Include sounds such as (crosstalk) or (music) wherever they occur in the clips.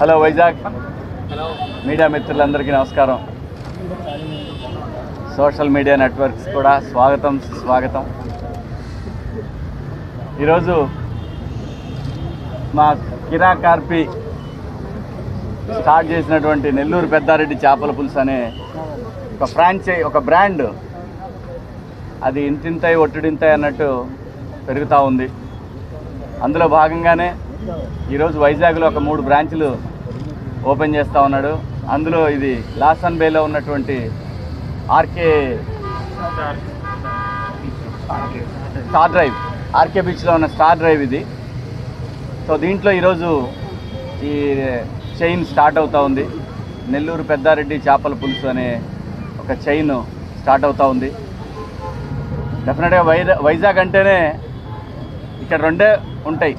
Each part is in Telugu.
హలో వైజాగ్. మీడియా మిత్రులందరికీ నమస్కారం. సోషల్ మీడియా నెట్వర్క్స్ కూడా స్వాగతం స్వాగతం ఈరోజు మా కిరా కార్పి స్టార్ట్ చేసినటువంటి నెల్లూరు పెద్దారెడ్డి చేపల పులుసు అనే ఒక ఫ్రాంచై ఒక బ్రాండ్ అది ఇంతింతై ఒట్టిడింతై అన్నట్టు పెరుగుతూ ఉంది. అందులో భాగంగానే ఈరోజు వైజాగ్లో ఒక మూడు బ్రాంచ్లు ఓపెన్ చేస్తూ ఉన్నాడు. అందులో ఇది లాసన్ బేలో ఉన్నటువంటి ఆర్కే స్టార్ డ్రైవ్. ఆర్కే బీచ్లో ఉన్న స్టార్ డ్రైవ్ ఇది. సో దీంట్లో ఈరోజు ఈ చైన్ స్టార్ట్ అవుతూ ఉంది. నెల్లూరు పెద్దారెడ్డి చేపల పులుసు అనే ఒక చైన్ స్టార్ట్ అవుతూ ఉంది. డెఫినెట్గా వై వైజాగ్ అంటేనే ఇక్కడ రెండే ఉంటాయి.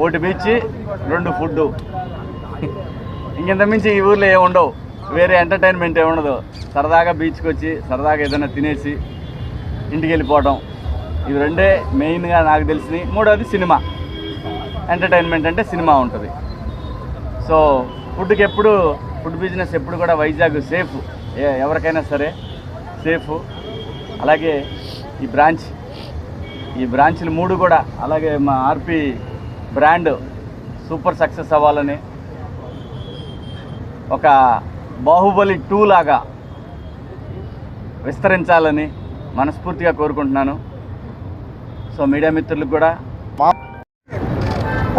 ఒకటి బీచ్ రెండు ఫుడ్ ఇంకెంత మించి ఈ ఊర్లో ఏమి ఉండవు. వేరే ఎంటర్టైన్మెంట్ ఏముండదు సరదాగా బీచ్కి వచ్చి సరదాగా ఏదైనా తినేసి ఇంటికి వెళ్ళిపోవడం ఇవి రెండే మెయిన్గా నాకు తెలిసినవి. మూడోది సినిమా. ఎంటర్టైన్మెంట్ అంటే సినిమా ఉంటుంది. సో ఫుడ్కి ఎప్పుడు ఫుడ్ బిజినెస్ ఎప్పుడు కూడా వైజాగ్ సేఫ్. ఏ ఎవరికైనా సరే సేఫ్. అలాగే ఈ బ్రాంచ్ ఈ బ్రాంచ్లు మూడు కూడా. అలాగే మా ఆర్పి బ్రాండ్ సూపర్ సక్సెస్ అవ్వాలని ఒక బాహుబలి టూ లాగా విస్తరించాలని మనస్ఫూర్తిగా కోరుకుంటున్నాను. సో మీడియా మిత్రులకు కూడా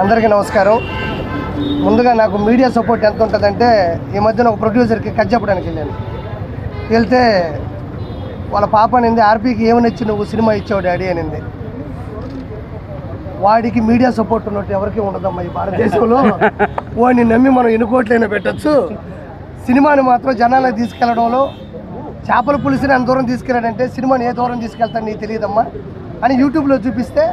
అందరికీ నమస్కారం. ముందుగా నాకు మీడియా సపోర్ట్ ఎంత ఉంటుందంటే ఈ మధ్యన ఒక ప్రొడ్యూసర్కి కట్ చెప్పడానికి వెళ్ళాను. వెళ్తే వాళ్ళ పాప అనింది ఆర్పీకి ఏమని ఇచ్చి నువ్వు సినిమా ఇచ్చావు డాడీ? అనింది. వాడికి మీడియా సపోర్ట్ ఉన్నట్టు ఎవరికి ఉండదమ్మా ఈ భారతదేశంలో. (laughs) వాడిని నమ్మి మనం ఎన్ని కోట్లైనా పెట్టచ్చు. సినిమాని మాత్రం జనాలకు తీసుకెళ్ళడంలో చేపల పులిసిని అంత దూరం తీసుకెళ్ళాడంటే సినిమాని ఏ దూరం తీసుకెళ్తాను నీకు తెలియదమ్మా. అని యూట్యూబ్లో చూపిస్తే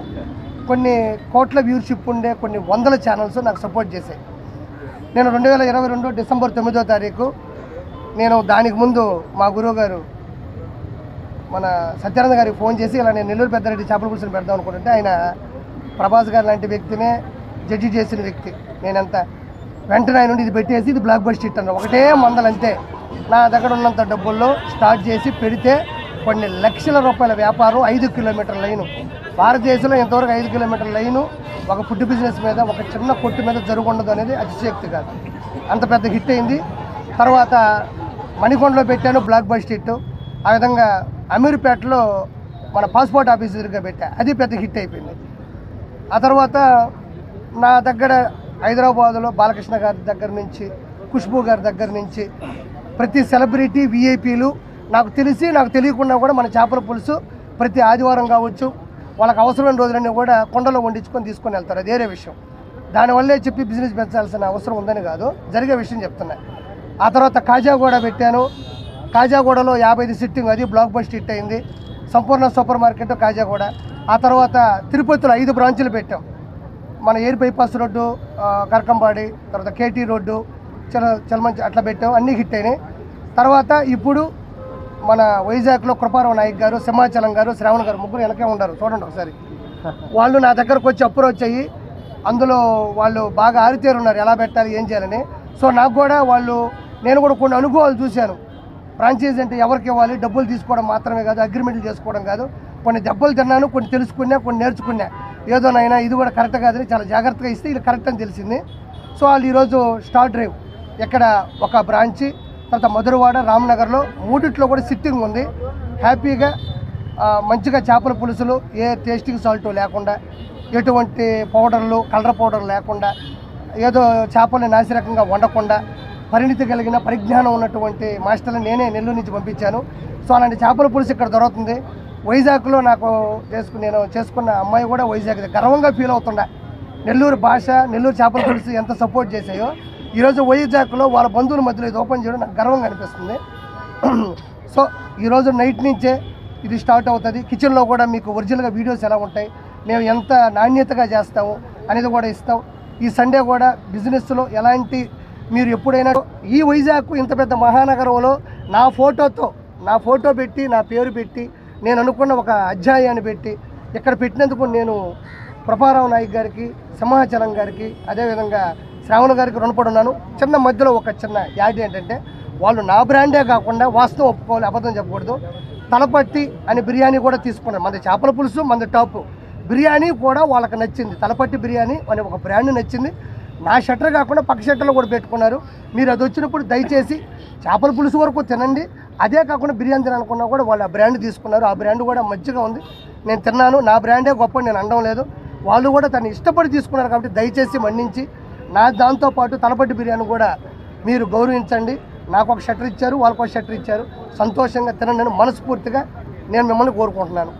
కొన్ని కోట్ల వ్యూర్షిప్ ఉండే కొన్ని వందల ఛానల్స్ నాకు సపోర్ట్ చేశాయి. నేను రెండు వేల ఇరవై రెండు డిసెంబర్ తొమ్మిదో తారీఖు నేను దానికి ముందు మా గురువు గారు మన సత్యానంద గారికి ఫోన్ చేసి ఇలా నేను నెల్లూరు పెద్దారెడ్డి చేపల పులుసుని పెడదాం అనుకుంటుంటే ఆయన ప్రభాస్ గారు లాంటి వ్యక్తినే జడ్జి చేసిన వ్యక్తి. నేనంత వెంటనే ఆయన నుండి ఇది పెట్టేసి ఇది బ్లాక్ బస్ట్ హిట్ అన్న ఒకటే మందలు అంతే. నా దగ్గర ఉన్నంత డబ్బుల్లో స్టార్ట్ చేసి పెడితే కొన్ని లక్షల రూపాయల వ్యాపారం ఐదు కిలోమీటర్ల లైను. భారతదేశంలో ఇంతవరకు ఐదు కిలోమీటర్ల లైను ఒక ఫుడ్ బిజినెస్ మీద ఒక చిన్న కొట్టు మీద జరుగుండదు అనేది అతిశయోక్తి కాదు. అంత పెద్ద హిట్ అయింది. తర్వాత మణికొండలో పెట్టాను బ్లాక్ బస్ట్ హిట్. ఆ విధంగా అమీర్పేటలో మన పాస్పోర్ట్ ఆఫీస్ దగ్గర పెట్టా. అది పెద్ద హిట్ అయిపోయింది. ఆ తర్వాత నా దగ్గర హైదరాబాదులో బాలకృష్ణ గారి దగ్గర నుంచి ఖుష్బూ గారి దగ్గర నుంచి ప్రతి సెలబ్రిటీ విఐపీలు నాకు తెలిసి నాకు తెలియకుండా కూడా మన చేపల పులుసు ప్రతి ఆదివారం కావచ్చు వాళ్ళకి అవసరమైన రోజులన్నీ కూడా కొండలో వండించుకొని తీసుకొని వెళ్తారు. అది వేరే విషయం. దానివల్లే చెప్పి బిజినెస్ పెంచాల్సిన అవసరం ఉందని కాదు జరిగే విషయం చెప్తున్నా. ఆ తర్వాత కాజా కూడా పెట్టాను. కాజాగూడలో యాభై ఐదు సిట్టింగ్ అది బ్లాక్ బస్ట్ హిట్ అయింది. సంపూర్ణ సూపర్ మార్కెట్ కాజాగూడ. ఆ తర్వాత తిరుపతిలో ఐదు బ్రాంచులు పెట్టాం. మన ఎయిర్ బైపాస్ రోడ్డు కరకంబాడి తర్వాత కేటీ రోడ్డు చల చలమంచి అట్లా పెట్టాం. అన్నీ హిట్ అయినాయి. తర్వాత ఇప్పుడు మన వైజాగ్లో కృపారావు నాయక్ గారు సింహాచలం గారు శ్రావణ్ గారు ముగ్గురు వెనకే ఉన్నారు. చూడండి ఒకసారి. వాళ్ళు నా దగ్గరకు వచ్చి అప్రోచ్ అయ్యి అందులో వాళ్ళు బాగా ఆరితేరు ఉన్నారు ఎలా పెట్టాలి ఏం చేయాలని. సో నాకు కూడా వాళ్ళు నేను కూడా కొన్ని అనుభవాలు చూశాను. ఫ్రాంచైజ్ అంటే ఎవరికి ఇవ్వాలి? డబ్బులు తీసుకోవడం మాత్రమే కాదు అగ్రిమెంట్లు చేసుకోవడం కాదు. కొన్ని దెబ్బలు తిన్నాను కొన్ని తెలుసుకున్నా కొన్ని నేర్చుకున్నా. ఏదోనైనా ఇది కూడా కరెక్ట్ కాదని చాలా జాగ్రత్తగా ఇస్తే ఇది కరెక్ట్ అని తెలిసింది. సో వాళ్ళు ఈరోజు స్టార్ డ్రైవ్ ఇక్కడ ఒక బ్రాంచి తర్వాత మధురవాడ రామ్నగర్లో మూడిట్లో కూడా సిట్టింగ్ ఉంది. హ్యాపీగా మంచిగా చేపల పులుసులు ఏ టేస్టింగ్ సాల్ట్ లేకుండా ఎటువంటి పౌడర్లు కలర్ పౌడర్ లేకుండా ఏదో చేపల్ని నాసిరకంగా వండకుండా పరిణితి కలిగిన పరిజ్ఞానం ఉన్నటువంటి మాస్టర్ని నేనే నెల్లూరు నుంచి పంపించాను. సో అలాంటి చేపల పులుసు ఇక్కడ దొరుకుతుంది. వైజాగ్లో నాకు చేసుకు నేను చేసుకున్న అమ్మాయి కూడా వైజాగ్ గర్వంగా ఫీల్ అవుతుండే. నెల్లూరు భాష నెల్లూరు చేపల పులుసు ఎంత సపోర్ట్ చేశాయో. ఈరోజు వైజాగ్లో వాళ్ళ బంధువుల మధ్యలో ఇది ఓపెన్ చేయడం నాకు గర్వంగా అనిపిస్తుంది. సో ఈరోజు నైట్ నుంచే ఇది స్టార్ట్ అవుతుంది. కిచెన్లో కూడా మీకు ఒరిజినల్గా వీడియోస్ ఎలా ఉంటాయి మేము ఎంత నాణ్యతగా చేస్తాము అనేది కూడా ఇస్తాం. ఈ సండే కూడా బిజినెస్లో ఎలాంటి మీరు ఎప్పుడైనా ఈ వైజాగ్ ఇంత పెద్ద మహానగరంలో నా ఫోటోతో నా ఫోటో పెట్టి నా పేరు పెట్టి నేను అనుకున్న ఒక అధ్యాయాన్ని పెట్టి ఇక్కడ పెట్టినందుకు నేను ప్రభారావు నాయక్ గారికి సింహాచలం గారికి అదేవిధంగా శ్రావణ గారికి రుణపడి ఉన్నాను చిన్న మధ్యలో ఒక చిన్న యాడ్ ఏంటంటే వాళ్ళు నా బ్రాండే కాకుండా వాస్తవం ఒప్పుకోవాలి అబద్ధం చెప్పకూడదు. తలపట్టి అని బిర్యానీ కూడా తీసుకున్నారు. మన చేపల పులుసు మన టాప్. బిర్యానీ కూడా వాళ్ళకి నచ్చింది. తలపట్టి బిర్యానీ అనే ఒక బ్రాండ్ నచ్చింది. నా షట్టర్ కాకుండా పక్క షట్టర్లో కూడా పెట్టుకున్నారు. మీరు అది వచ్చినప్పుడు దయచేసి చేపల పులుసు వరకు తినండి. అదే కాకుండా బిర్యానీ తినాలనుకున్నా కూడా వాళ్ళు ఆ బ్రాండ్ తీసుకున్నారు. ఆ బ్రాండ్ కూడా మంచిగా ఉంది. నేను తిన్నాను. నా బ్రాండే గొప్ప నేను అనడం లేదు. వాళ్ళు కూడా తను ఇష్టపడి తీసుకున్నారు కాబట్టి దయచేసి మన్నించి నా దాంతోపాటు తలపట్టి బిర్యానీ కూడా మీరు గౌరవించండి. నాకు ఒక షట్టర్ ఇచ్చారు వాళ్ళకు ఒక షట్టర్ ఇచ్చారు. సంతోషంగా తినండి అని మనస్ఫూర్తిగా నేను మిమ్మల్ని కోరుకుంటున్నాను.